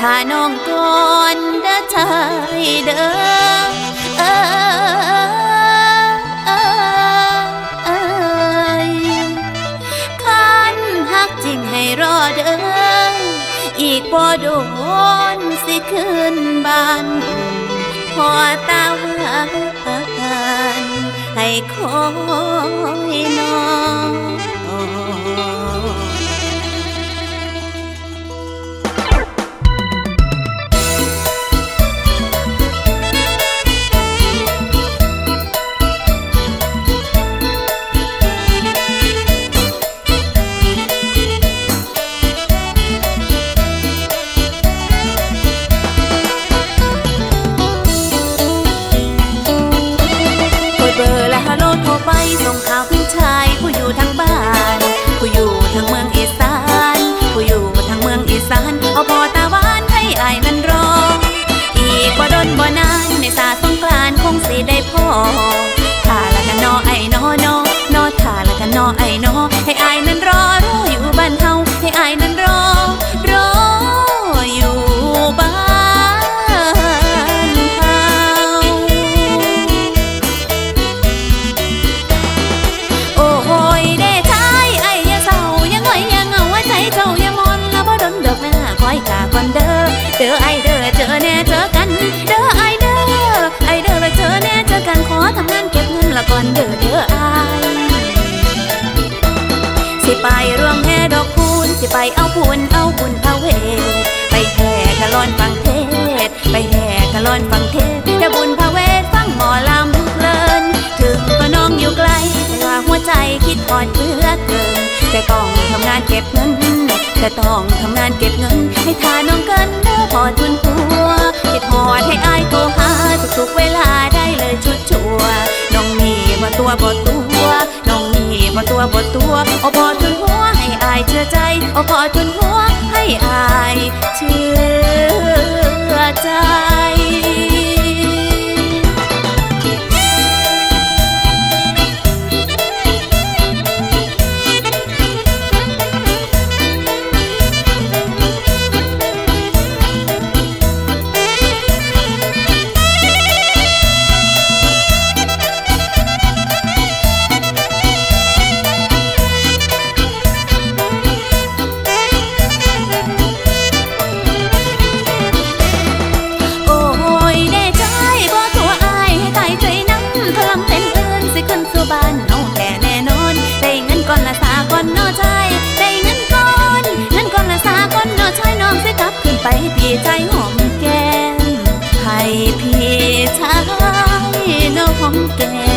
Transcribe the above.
ถ้าน้องก่อนเด้อชายเด้อเออเออเอยคันหักจริงให้รอเด้ออีกบ่โดนสิขึ้นบ้านพอตาหวานให้คอยน้อง ก่อนเด้อเด้อไอเด้อเจอแน่เจอกัน เด้อไอเด้อไอเด้อแล้วเจอแน่เจอกันขอทำงานเก็บเงินละก่อนเด้อเด้อไอสิไปร่วมแห่ดอกคูณสิไปเอาพูนเอาบุญพาเวทไปแห่กะลอนฟังเทศ ไปแห่กะลอนฟังเทศเดี๋ยวบุญพาเวทฟังหมอลำเพลิน ถึงตัวน้องอยู่ไกลแต่ว่าหัวใจคิดทอดเพื่อเกินแต่ต้องทำงานเก็บเงิน แต่ต้องทำงานเก็บเงิน ให้ทาน้องเกินเด้อพอทุนตัวคิดหอดให้อายโทรหาทุกๆเวลาได้เลยชุดชัวน้องนี่บ่ตัวบ่ตัวน้องนี่บ่ตัวบ่ตัวเอาพอทุนหัวให้อายเชื่อใจเอาพอทุนหัวให้อายเชื่อ hóng kè